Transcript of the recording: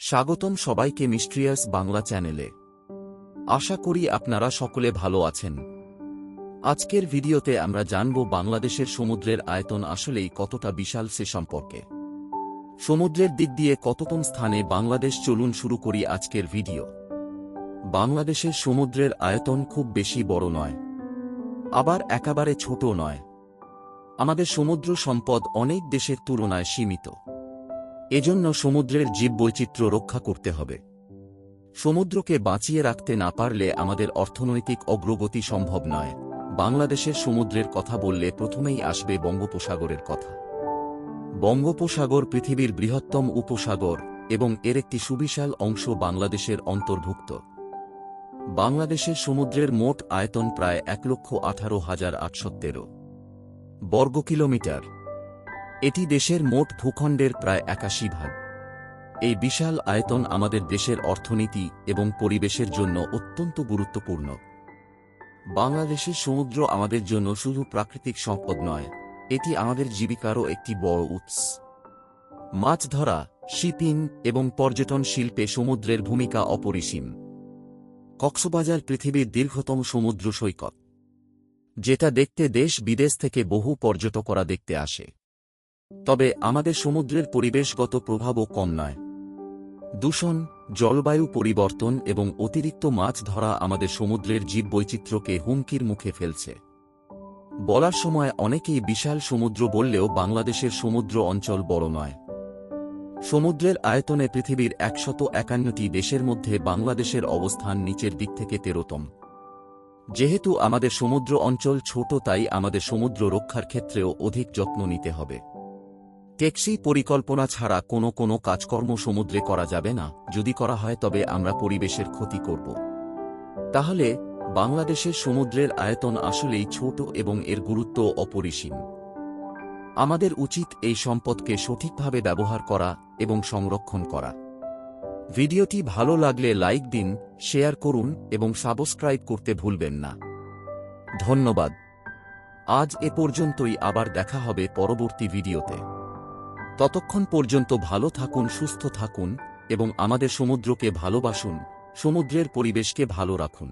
স্বাগতম সবাইকে মিস্ট্রিয়াস বাংলা চ্যানেলে। আশা করি আপনারা সকলে ভালো আছেন। আজকের ভিডিওতে আমরা জানব বাংলাদেশের সমুদ্রের আয়তন আসলেই কতটা বিশাল সে সম্পর্কে। সমুদ্রের দিক দিয়ে কততম স্থানে বাংলাদেশ চলুন শুরু করি আজকের ভিডিও। বাংলাদেশের সমুদ্রের আয়তন খুব বেশি বড় নয়, আবার একেবারে ছোট নয়। আমাদের সমুদ্র সম্পদ অনেক দেশের তুলনায় সীমিত। এজন্য সমুদ্রের জীববৈচিত্র্য রক্ষা করতে হবে। সমুদ্রকে বাঁচিয়ে রাখতে না পারলে আমাদের অর্থনৈতিক অগ্রগতি সম্ভব নয়। বাংলাদেশের সমুদ্রের কথা বললে প্রথমেই আসবে বঙ্গোপসাগরের কথা। বঙ্গোপসাগর পৃথিবীর বৃহত্তম উপসাগর এবং এর একটি সুবিশাল অংশ বাংলাদেশের অন্তর্ভুক্ত। বাংলাদেশের সমুদ্রের মোট আয়তন প্রায় এক লক্ষ আঠারো হাজার আটশো তেরো বর্গ কিলোমিটার এটি দেশের মোট ভূখণ্ডের প্রায় একাশি ভাগ। এই বিশাল আয়তন আমাদের দেশের অর্থনীতি এবং পরিবেশের জন্য অত্যন্ত গুরুত্বপূর্ণ। বাংলাদেশের সমুদ্র আমাদের জন্য শুধু প্রাকৃতিক সম্পদ নয়, এটি আমাদের জীবিকারও একটি বড় উৎস। মাছ ধরা, শিপিং এবং পর্যটন শিল্পে সমুদ্রের ভূমিকা অপরিসীম। কক্সবাজার পৃথিবীর দীর্ঘতম সমুদ্র সৈকত, যেটা দেখতে দেশ বিদেশ থেকে বহু পর্যটকরা দেখতে আসে। তবে আমাদের সমুদ্রের পরিবেশগত প্রভাবও কম নয়। দূষণ, জলবায়ু পরিবর্তন এবং অতিরিক্ত মাছ ধরা আমাদের সমুদ্রের জীববৈচিত্র্যকে হুমকির মুখে ফেলছে। বলার সময় অনেকেই বিশাল সমুদ্র বললেও বাংলাদেশের সমুদ্র অঞ্চল বড় নয়। সমুদ্রের আয়তনে পৃথিবীর একশত একান্নটি দেশের মধ্যে বাংলাদেশের অবস্থান নিচের দিক থেকে তেরোতম। যেহেতু আমাদের সমুদ্র অঞ্চল ছোট, তাই আমাদের সমুদ্র রক্ষার ক্ষেত্রেও অধিক যত্ন নিতে হবে। টেকসি পরিকল্পনা ছাড়া কোনো কোনো কাজকর্ম সমুদ্রে করা যাবে না, যদি করা হয় তবে আমরা পরিবেশের ক্ষতি করব। তাহলে, বাংলাদেশের সমুদ্রের আয়তন আসলেই ছোট এবং এর গুরুত্ব অপরিসীম। আমাদের উচিত এই সম্পদকে সঠিকভাবে ব্যবহার করা এবং সংরক্ষণ করা। ভিডিওটি ভালো লাগলে লাইক দিন, শেয়ার করুন এবং সাবস্ক্রাইব করতে ভুলবেন না। ধন্যবাদ। আজ এ পর্যন্তই, আবার দেখা হবে পরবর্তী ভিডিওতে। ততক্ষণ পর্যন্ত ভালো থাকুন সুস্থ থাকুন এবং আমাদের সমুদ্রকে ভালোবাসুন সমুদ্রের পরিবেশকে ভালো রাখুন।